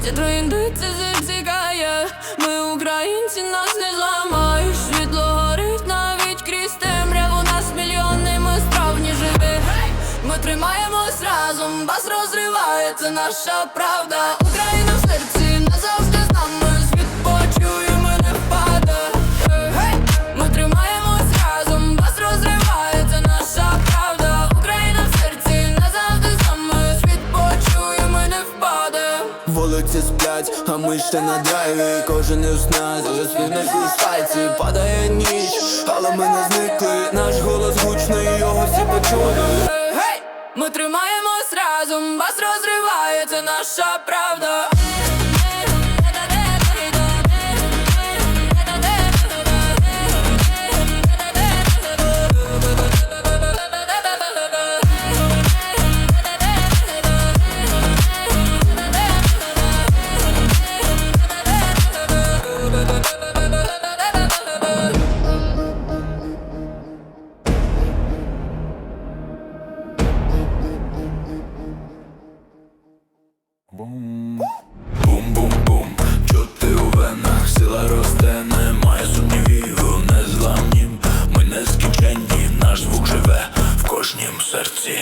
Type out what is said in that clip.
Тринди це зацікає, Ми українці, нас не зламають Світло горить навіть крізь темряву. Нас мільйони, ми справні живі Ми тримаємось разом, вас розриває, це наша правда Вулиці сплять, а ми ще на драйві Кожен із нас заспівне фістайці Падає ніч, але ми не зникли Наш голос гучний, його всі почули Гей! Ми тримаємось разом, вас розриває, це наша правда. Бум-бум-бум, чути у венах, сила росте, немає сумнівів, незламнім Ми нескінченні, наш звук живе в кожнім серці